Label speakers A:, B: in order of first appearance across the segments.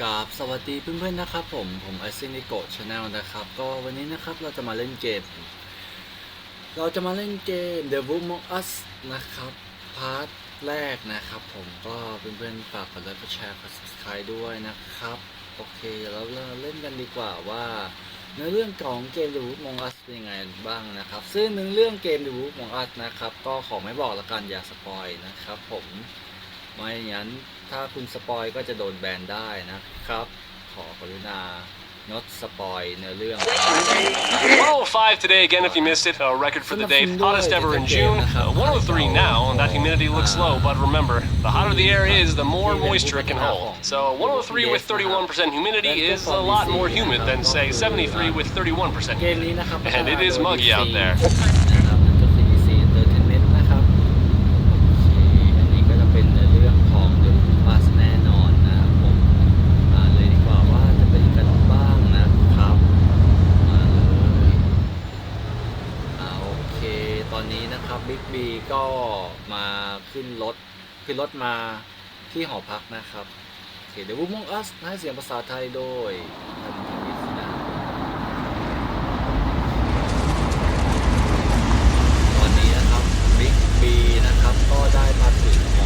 A: กราบสวัสดีเพื่อนๆนะครับผมผมไอซินิโกชาแนลนะครับ ก็วันนี้นะครับเราจะมาเล่นเกม เราจะมาเล่นเกม The w o o m of Us นะครับ พาร์ทแรกนะครับผมก็เพื่อนๆฝากกดไลค์กดแชร์กด subscribe ด้วยนะครับ โอเคเดี๋ยวเราเล่นกันดีกว่าว่าในเรื่องของเกม The w o o m of Us เป็นยังไงบ้างนะครับ ซึ่งในเรื่องเกม The w o o m of Us นะครับ ก็ขอไม่บอกละกันอย่าสปอยนะครับผมไม่งั้น ถ้าคุณสปอยก็จะโดนแบนได้นะครับ ขอกรุณางดสปอยในเรื่อง
B: 105 today again if you missed it. A record for the day. Hottest ever in June. Uh, 103 now, and that humidity looks low, but remember, the hotter the air is, the more moisture it can hold. So 103 with 31% humidity is a lot more humid than, say, 73 with 31%
A: เกม
B: humidity.
A: นี้นะครับ
B: And it is muggy out there.
A: ถมาที่หอพักนะครับโอเคเดี๋ยววูมองอัสให้เสียงภาษาไทยโดยท่านทวิสนะตอนนี้นะครับบิ๊กบีนะครับก็ได้มาถึงหอ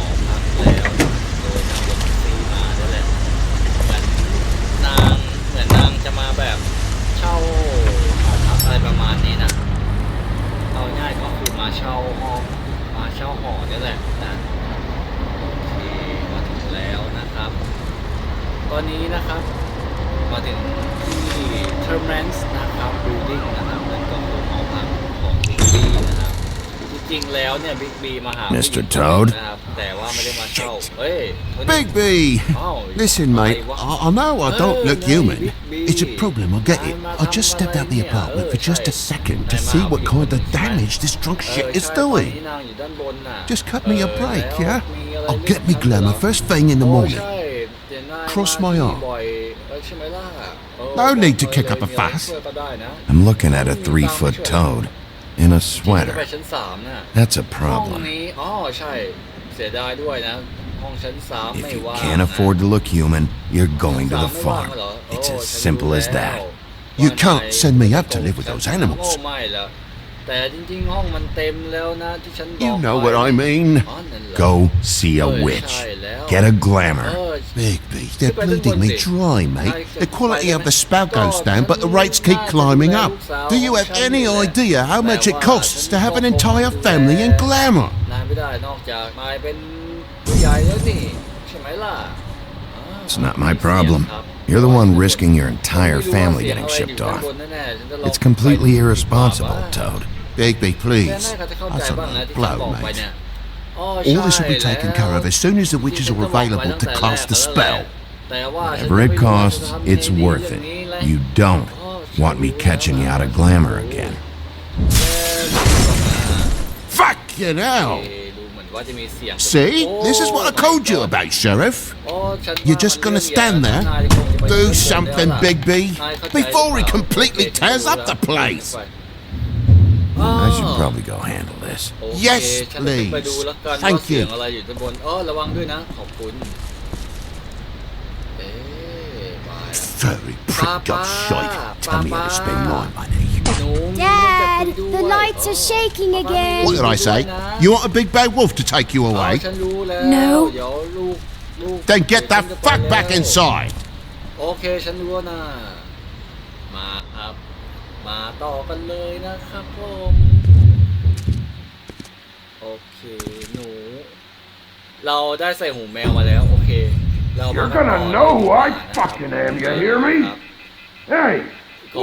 A: มาหา
C: Mr. Toad
A: นะครับ แต่ว่าไม่ได้มาเช่า เฮ้ย
C: Big B!
A: อ้าว
C: Listen, mate, I, I know I don't look human. It's a problem, I get it. I just stepped out the apartment for just a second to see what kind of damage this drunk
A: เออ
C: shit is
A: ใช่ตอน
C: doing.
A: นี้นางอยู่ด้านบนน่ะ
C: Just cut me a
A: เออ
C: break,
A: แล้ว
C: yeah?
A: มีอะไร
C: I'll get me
A: เรื่องนั้น
C: glamour
A: เหรอ
C: first thing in the
A: โอ้
C: morning.
A: ใช่เดี๋ยวนาย
C: Cross
A: มา
C: my
A: ที่
C: arm.
A: บ่อยเออใช่ไหมล่ะเออ
C: No need to
A: บอก
C: kick
A: เลย
C: up a
A: มีอะไร
C: fuss.
A: ช่วยก็ได้นะ
C: I'm looking at a three foot toad in a
A: จะไป
C: sweater.
A: ชั้นสามน่ะ
C: That's a
A: ห้อง
C: problem.
A: นี้อ๋อใช่ เสียดายด้วยนะ ห้องชั้นสาม
C: If
A: ไม่
C: you
A: ว่าง
C: can't afford to look human, you're going to
A: ชั้
C: the
A: นสามไม่ว่าง
C: farm.
A: เหรอ
C: It's
A: โอ้
C: as
A: ฉัน
C: simple
A: รู้
C: as
A: แล้ว
C: that.
A: ว่า
C: You
A: นาย
C: can't send me up to live with those
A: โอ้
C: animals.
A: ไม่ละ แต่จริงๆ ห้องมันเต็มแล้วนะที่ฉันบอก
C: You know
A: ไป
C: what I mean.
A: อ๋อนั่นเหรอ
C: Go see a
A: เออ
C: witch.
A: ใช่แล้ว
C: Get a glamour.
A: Oh,
C: Big B, they're
A: But
C: bleeding me
A: then
C: dry, mate.
A: Like,
C: The quality of the spout
A: God,
C: goes down, but the rates keep
A: man,
C: climbing
A: man,
C: up.
A: looks
C: Do you
A: out,
C: have any
A: man,
C: idea how much it
A: man,
C: costs to have an
A: man,
C: entire
A: man,
C: family in
A: man.
C: glamour?
A: นายไม่ได้นอกจากนายเป็นผู้ใหญ่แล้วนี่ใช่ไหมล่ะอ่า
C: It's not my problem. You're the one risking your entire family getting shipped off. It's completely irresponsible, Toad. Big B, please. That's a blow, mate. All this will be taken care of as soon as the witches are available to cast the spell. Whatever it costs, it's worth it. You don't want me catching you out of glamour again. Fucking hell! See? This is what I told you about, Sheriff. You're just gonna stand there, do something, Big B, before he completely tears up the place. I should probably go handle this.
A: โอเค
C: Yes,
A: ฉันจะขึ้นไป
C: please.
A: ดูแล้วกันว่า
C: Thank
A: เสียง
C: you.
A: อะไรอยู่ด้านบนเออระวังด้วยนะ ขอบคุณ เอ๊ะมาแล้ว
C: Very pricked up shite. Tell me how to spend my money.
A: หนู
D: Dad,
A: มีเรื่องจะคุย
D: the
A: ด้วย
D: lights are shaking
A: ประมาณนี้
D: again.
C: What did I say? You want a big bad wolf to take you
A: อ๋อ
C: away?
A: ฉันรู้แล้ว
D: No
A: เดี๋ยวลูกลูก
C: Then get the
A: ฉันจะไป
C: fuck back
A: แล้ว
C: inside.
A: โอเค ฉันรู้แล้วนะ มาครับ มาต่อกันเลยนะครับผม โอเค หนู เราได้ใส่หูแมวมาแล้ว โอเค เรามา
E: You're gonna
A: ต่อ
E: know who I
A: เลยดีกว่า
E: fucking am, you hear me?
A: ครับ
E: Hey,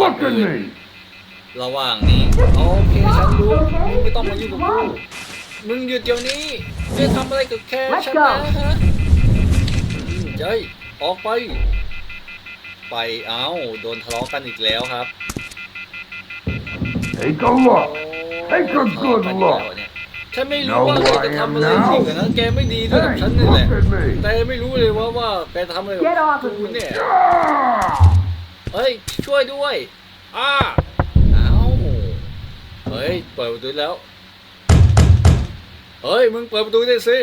E: look at me.
A: ระหว่างนี้ โอเค ฉันรู้มึงไม่ต้องมายุ่งกับกูมึงหยุดเดี๋ยวนี้จะทำอะไรกับแค่ฉันนะฮะอืมเจ้ยออกไป ไปเอ้าโดนทะเลาะกันอีกแล้วครับ
E: Take a
A: โอ้
E: look. Take a
A: ทะเลาะ
E: good
A: กันอีกแล้ว
E: look.
A: เนี่ยฉันไม่รู้
E: Know
A: ว่า
E: who
A: แก
E: I
A: จะทำ
E: am
A: อะไร
E: now?
A: จริงนะแกไม่ดีด้วยกับ
E: Hey,
A: ฉันนี่แหละ
E: look at me.
A: แต่ไม่รู้เลยว่าว่าแกทำอะไรกับ
D: Get off of
A: กู
D: me.
A: เนี่ย
E: Ah!
A: เฮ้ย ช่วยด้วย อ้าเอ้าเฮ้ย เปิดประตูแล้ว เฮ้ย มึงเปิดประตูได้สิ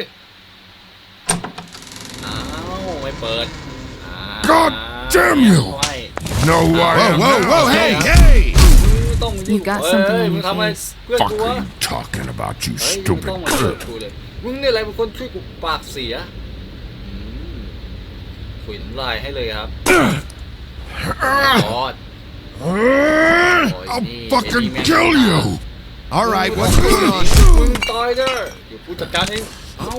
A: อ้าวไม่เปิดอ้า
E: God damn you!
A: ไม่
E: Know who I
C: Whoa,
E: am
C: whoa,
E: now,
C: whoa,
E: huh?
C: hey, hey!
A: มึงต้องมายุ่ง
D: You got
A: เอ้ย
D: something on
A: มึง
D: your
A: ทำอะไร
D: face.
A: เพื่อน
E: Fuck
A: กู
E: are
A: วะ
E: you talking about, you
A: เฮ้ยมึง
E: stupid
A: ต้องมาช่วย
E: crook?
A: กูเลย มึงเนี่ยอะไรเป็นคนช่วยกูปากเสียอืมถุยน้ำลายให้เลยครับกอด
E: I'll fucking kill you!
C: All right, what's going on?
A: มึงตายเด้อเดี๋ยวกูจัดการเอง เอ้า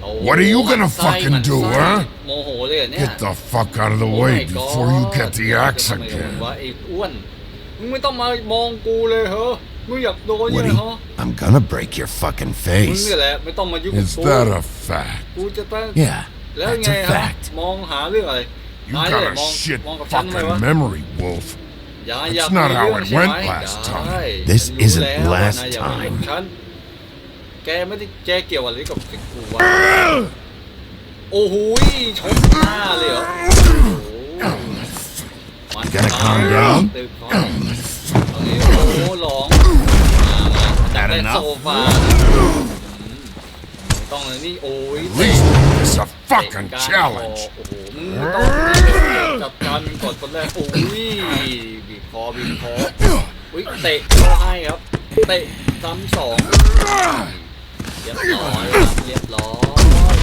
A: โอ้
E: What are you gonna
A: หมั่นไส้
E: fucking
A: หมั่น
E: do,
A: ไส้
E: huh?
A: โมโหเลยเหรอเนี่ย
E: Get the fuck out of the
A: Oh
E: way
A: my
E: before you
A: God
E: get the
A: จะ
E: axe
A: ทำไมกับมึง
E: again.
A: วะไอ้อ้วน
C: I'm gonna break your fucking face.
E: Is that a fact?
C: Yeah, that's a fact.
E: You got a shit fucking memory, Wolf. That's not how it went last time.
C: This isn't last time.
A: You
C: gonna calm down?
A: โอ้โหร้องมามาจับ
C: That
A: ได้
C: enough?
A: โซฟาอืมไม่ต้องเลยนี่โอ้ย
E: At least it's a
A: เตะ
E: fucking
A: ก้านคอ
E: challenge.
A: โอ้โหมึงไม่ต้องจับการมึงก่อนคนแรกโอ้ยบีบคอบีบคออุ้ยเตะเข้าให้ครับ เตะซ้ำสองเรียบร้อยครับเรียบร้อย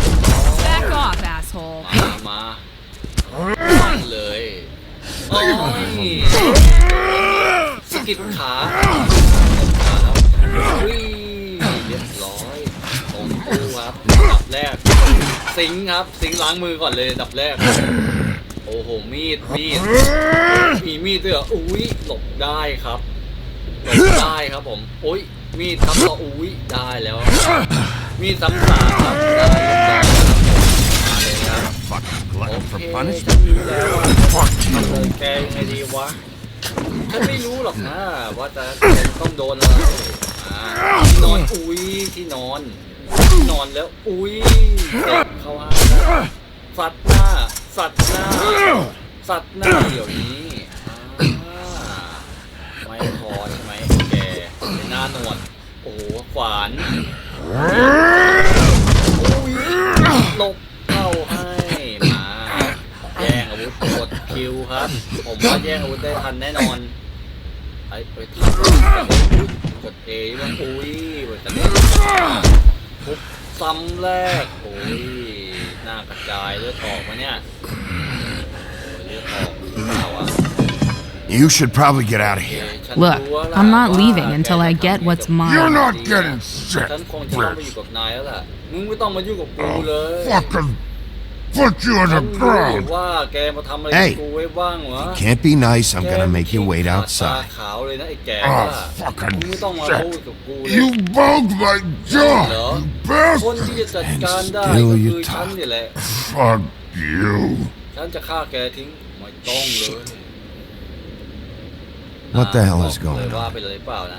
D: Back off, asshole.
A: มามาตั้งเลยโอ้ย สะกิดขาขาแล้วอุ้ยเรียบร้อยตรงตู้ครับอันดับแรก สิงห์ครับ สิงห์ล้างมือก่อนเลยอันดับแรก โอ้โห มีด มีด มีมีดด้วยเหรออุ้ย หลบได้ครับ หลบได้ครับผม อุ้ย มีดครับก็อุ้ย ได้แล้ว มีดซ้ำสามครับได้เรียบร้อยมาเลยครับ
C: Fucking
A: โอ
C: glutton
A: เค
C: for
A: ฉั
C: punishment.
A: นรู้แล้วว่า
E: Fuck
A: ทำเลย
E: you.
A: แกยังไงดีวะ ฉันไม่รู้หรอกนะ ว่าจะต้องโดนอะไรอ่าที่นอนอุ้ยที่นอนที่นอนแล้วอุ้ยเด็กเข้าห้าสัตว์หน้า สัตว์หน้า สัตว์หน้าเดี๋ยวนี้อ่าไม่พอใช่ไหมแกเป็นหน้าหนวดโอ้โหขวานอุ้ยหลบเข้าให้มาแย่งอาวุธกด คิวครับ ผมว่าแย่งอาวุธได้ทันแน่นอนไอ้ไปทันกดเอว่าอุ้ยแต่เนี่ยทุบซ้ำแรกโอ้ยหน้ากระจายเลือดออกมาเนี่ยโอ้ยเลือดออกหรือเปล่าวะ
C: You should probably get out of
A: โอเค
C: here.
A: ฉัน
D: Look,
A: รู้แล้วล่ะ
D: I'm not
A: ว่า
D: leaving
A: แก
D: until I
A: จะ
D: get
A: ทำ
D: what's
A: กับ
D: mine.
E: You're not
A: ดี
E: getting
A: นะ
E: shit,
A: ฉันคงจะต้องไปอยู่กับนายแล้วล่ะ มึงไม่ต้องมายุ่งกับกูเลย
E: Fucking foot you
A: in
E: the ground.
C: Hey,
A: you
C: can't be nice. I'm gonna make you wait outside.
E: Oh, fucking shit. You broke my jaw, you
A: bastard.
C: And still you talk.
E: Fuck you.
A: Shit.
C: What the hell is going on?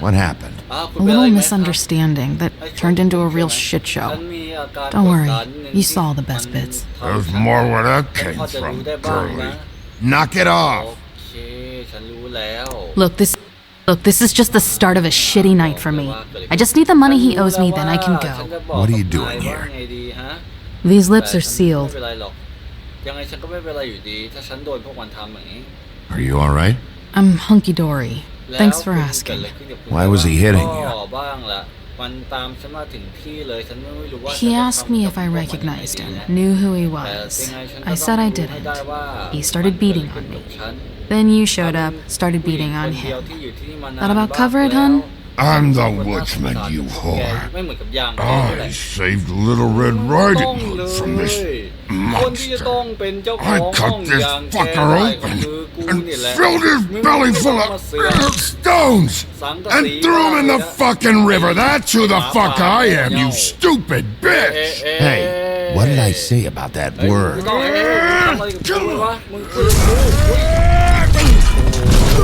C: What happened?
D: A little misunderstanding that turned into a real shit show. Don't worry, you saw the best bits.
E: There's more where that came from, girlie. Knock it off.
D: Look, this Look, this is just the start of a shitty night for me. I just need the money he owes me, then I can go.
C: What are you doing here?
D: These lips are sealed.
C: Are you alright?
D: I'm hunky dory. Thanks for asking.
C: Why was he hitting you?
D: He asked me if I recognized him, knew who he was. I said I didn't. He started beating on me. Then you showed up, started beating on him. Thought about cover it, hun?
E: I'm the woodsman, you whore. I saved Little Red Riding Hood from this
A: คนที่จะต้อง
E: monster.
A: เป็นเจ้าของ
E: I
A: ห้อง
E: cut this
A: อย่างแก
E: fucker
A: ได้ก็
E: open
A: คือกู
E: and
A: นี่แหละ
E: filled his
A: มึง
E: belly
A: ไม่
E: full
A: ต้องมา
E: of
A: เสือก
E: stones
A: สังกะ
E: and
A: สี
E: threw him in the
A: บ้าเลยนะ
E: fucking river. That's who the fuck I am, you stupid
A: เอ๊ะ
E: bitch.
A: เอ๊ะ
C: Hey, what did I say about that
A: เฮ้ยมึง
C: word?
A: ไม่ต้องเอ๊ะมึงทำอะไรกับกูวะมึงปืนกูอุ๊ยโอ้โห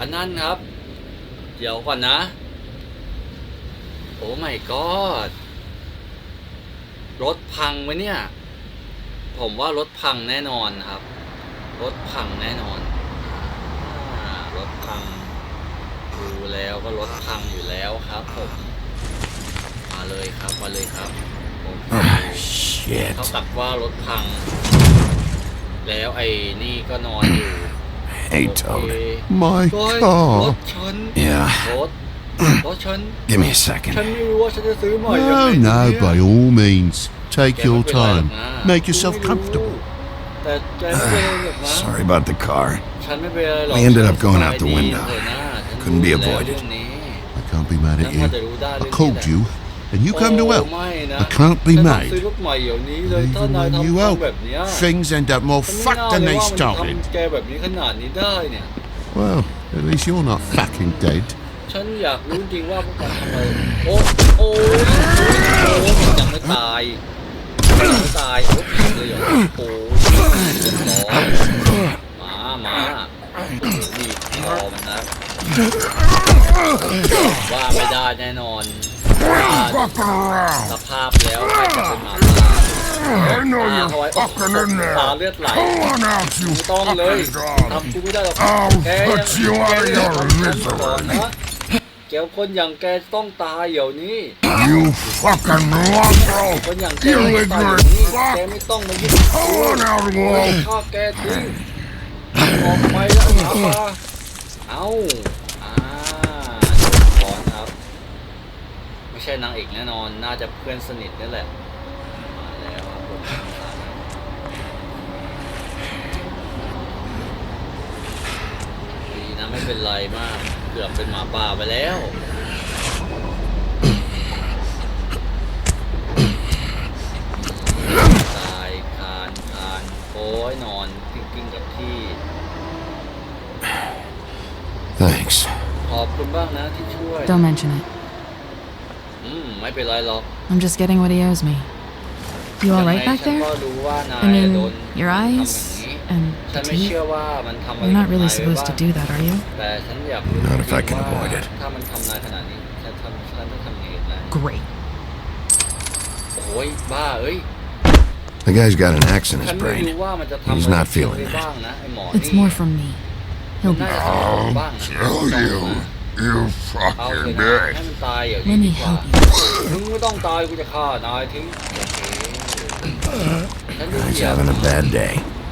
A: อันนั้นครับ เดี๋ยวก่อนนะ โอ้ my god รถพังไหมเนี่ย ผมว่ารถพังแน่นอนครับ รถพังแน่นอนอ่ารถพัง ดูแล้วก็รถพังอยู่แล้วครับผมมาเลยครับมาเลยครับ
C: Shit.
A: เขาตักว่ารถพัง แล้วไอ้นี่ก็นอนอยู่
C: Hey,
A: โอเค
C: Toad. My
A: โอ้ยร
C: car.
A: ถฉัน
C: Yeah. Give me a second. No, no, by all means. Take your time. Make yourself comfortable.
A: Uh,
C: sorry about the car. We ended up going out the window. Couldn't be avoided. I can't be mad at you. I called you, and you come to help. I can't be
A: mad.
C: Even when you help, things end up more fucked than they started. Well, at least you're not fucking dead.
A: ฉันอยากรู้จริงว่าพวกมันทำอะไรโอ้โอ้ยโอ้ยยังไม่ตายยังไม่ตายโอ้ยเลยเหรอโอ้ยเรียบร้อยมามานี่รอมันนะว่าไม่ได้แน่นอนว่า
E: Fuck around.
A: สภาพแล้วใครจะเป็นหมาป่า
E: I know
A: ตาเขาไว้โอ้โห
E: fucking in
A: ตาเลือดไหลต้องเลยทำกูไม่ได้หรอกแกยังแก
E: your
A: ทำฉันก่อนนะ แกคนอย่างแกต้องตายเดี๋ยวนี้
E: You fucking loco.
A: คนอย่างแก
E: You
A: ต้องตายเดี๋ยว
E: ignorant
A: นี้
E: fuck.
A: แกไม่ต้องมายุ่ง
E: Come on out,
A: โอ้ย
E: Wolf.
A: ฆ่าแกทิ้งออกไปแล้วหมาป่าเอาอ่าขอนครับ ไม่ใช่นางเอกแน่นอน น่าจะเพื่อนสนิทนี่แหละ มาแล้วครับผมดีนะไม่เป็นไรมากเ กือบเป็นหมาป่าไปแล้ว ตายคานคานโอ้ยนอนกิ้งๆกับที่
C: Thanks.
A: ขอบคุณบ้างนะที่ช่วย
D: Don't mention it.
A: อืม ไม่เป็นไรหรอก
D: I'm just getting what he owes me. You
A: ยังไง
D: alright back
A: ฉัน
D: there?
A: ก็รู้ว่านาย
D: I mean,
A: โดน
D: your
A: ทำอย่าง
D: eyes
A: นี้
D: and the teeth? You're not really supposed to do that, are you?
C: Not if I can avoid it.
D: Great.
C: The guy's got an axe in his brain. He's not feeling that.
D: It's more from me. He'll be
A: fine.
E: I'll kill you. You fucking bitch.
D: Let me help you.
A: Guy's
C: having a bad day.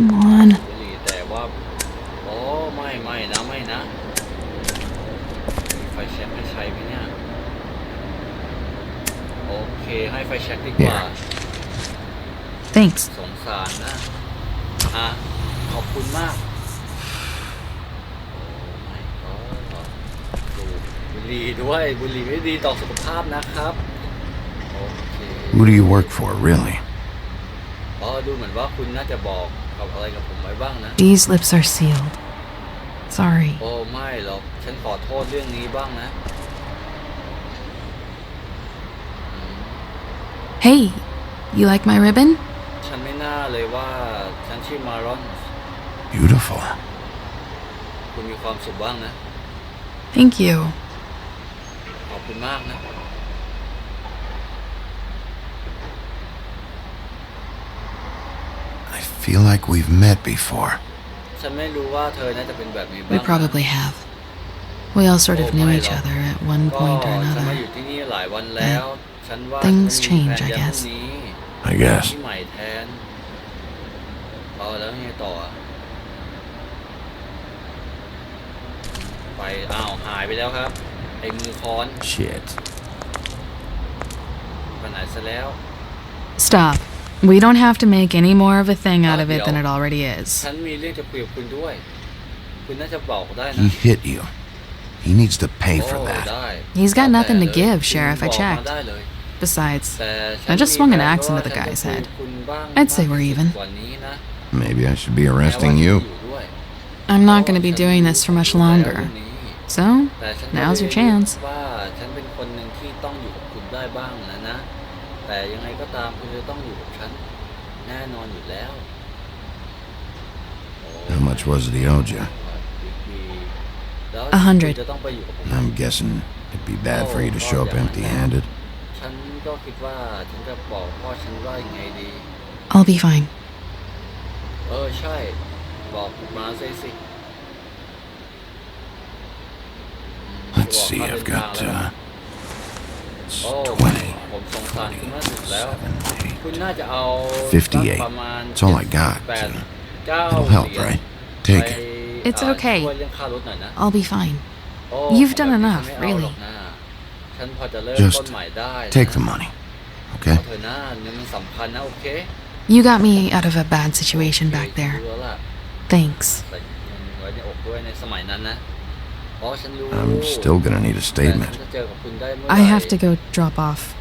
D: Come on.
A: บุหรี่แต่ว่าโอ้ไม่ไม่นะไม่นะมีไฟแช็กให้ใช้ไหมเนี่ยโอเคให้ไฟแช็กดีกว่า
D: Thanks.
A: สงสารนะอะขอบคุณมากโอ้ไม่ก็สูบบุหรี่ด้วยบุหรี่ไม่ดีต่อสุขภาพนะครับโอเค
C: Who do you work for, really?
A: อ๋อดูเหมือนว่าคุณน่าจะบอก กับอะไรกับผมไว้บ้างนะ
D: These lips are sealed. Sorry.
A: โอ้ไม่หรอก ฉันขอโทษเรื่องนี้บ้างนะ
D: Hey, you like my ribbon?
A: ฉันไม่น่าเลยว่า ฉันชื่อมารอน
C: Beautiful.
A: คุณมีความสุขบ้างนะ
D: Thank you.
A: ขอบคุณมากนะ
C: feel like we've met before.
D: We probably have. We all sort of knew each other at one point or another.
A: But
D: things change, I guess.
C: I guess. Shit.
D: Stop. We don't have to make any more of a thing out of it than it already is.
C: He hit you. He needs to pay for that.
D: He's got nothing to give, Sheriff. I checked. Besides, I just swung an axe into the guy's head. I'd say we're even.
C: Maybe I should be arresting you.
D: I'm not going to be doing this for much longer. So, now's your chance.
A: แต่ยังไงก็ตามคุณจะต้องอยู่กับฉัน แน่นอนอยู่แล้ว
C: How much was it he owed you?
A: แล้ว
D: A hundred
A: คุณจะต้องไปอยู่กับผม
C: I'm guessing it'd be bad for you to show up empty-handed.
A: ฉันก็คิดว่าฉันจะบอกพ่อฉันว่ายังไงดี
D: I'll be fine.
A: เออใช่ บอกมาสิสิ
C: Let's see, I've got, uh,
A: oh,
C: 58. That's all I got.
A: So
C: it'll help, right? Take it.
D: It's okay. I'll be fine. You've done enough, really.
C: Just take the money, okay?
D: You got me out of a bad situation back there. Thanks.
C: I'm still gonna need a statement.
D: I have to go drop off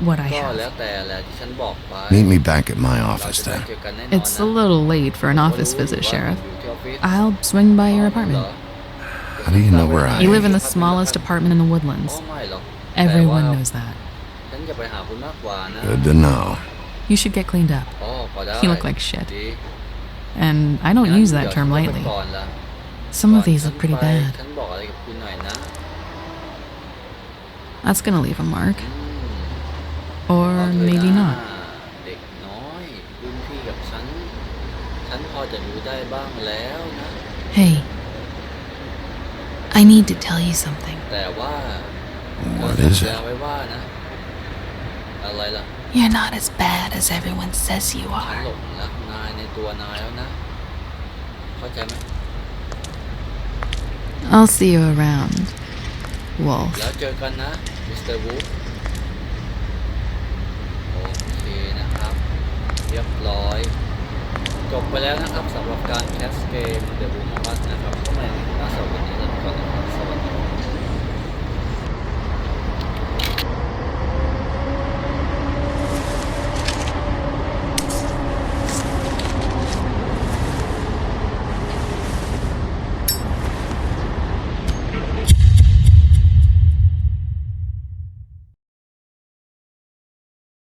D: what I have.
C: Meet me back at my office then.
D: It's a little late for an office visit, Sheriff. I'll swing by your apartment.
C: How do you know where I
D: You live in the smallest apartment in the woodlands. Everyone knows that.
C: Good to know.
D: You should get cleaned up. You look like shit. And I don't use that term lightly.
A: ก่อนละ
D: Some
A: ก่
D: of
A: อน
D: these
A: ฉัน
D: look pretty
A: ไป
D: bad.
A: ฉันบอกอะไรกับคุณหน่อยนะ
D: That's gonna leave a mark.
A: อืม
D: Or
A: ขอเธอ
D: maybe
A: นะ
D: not.
A: เด็กน้อยรุ่นพี่กับฉัน ฉันพอจะรู้ได้บ้างแล้วนะ
D: Hey. I need to tell you something.
A: แต่ว่า
C: What
A: เรา
C: is
A: สัญญา
C: it?
A: ไว้ว่านะ อะไรล่ะ
D: You're not as bad as everyone says you
A: ฉัน
D: are.
A: หลงรักนายในตัวนายแล้วนะ เข้าใจไหม
D: I'll see you around, Wolf.
A: แล้วเจอกันนะ มิสเตอร์วูฟโอเคนะครับ เรียบร้อย จบไปแล้วนะครับสำหรับการแคสเกมเดอะบูมอสนะครับก็มาในหน้าสวัสดีแล้วก็สวัสดี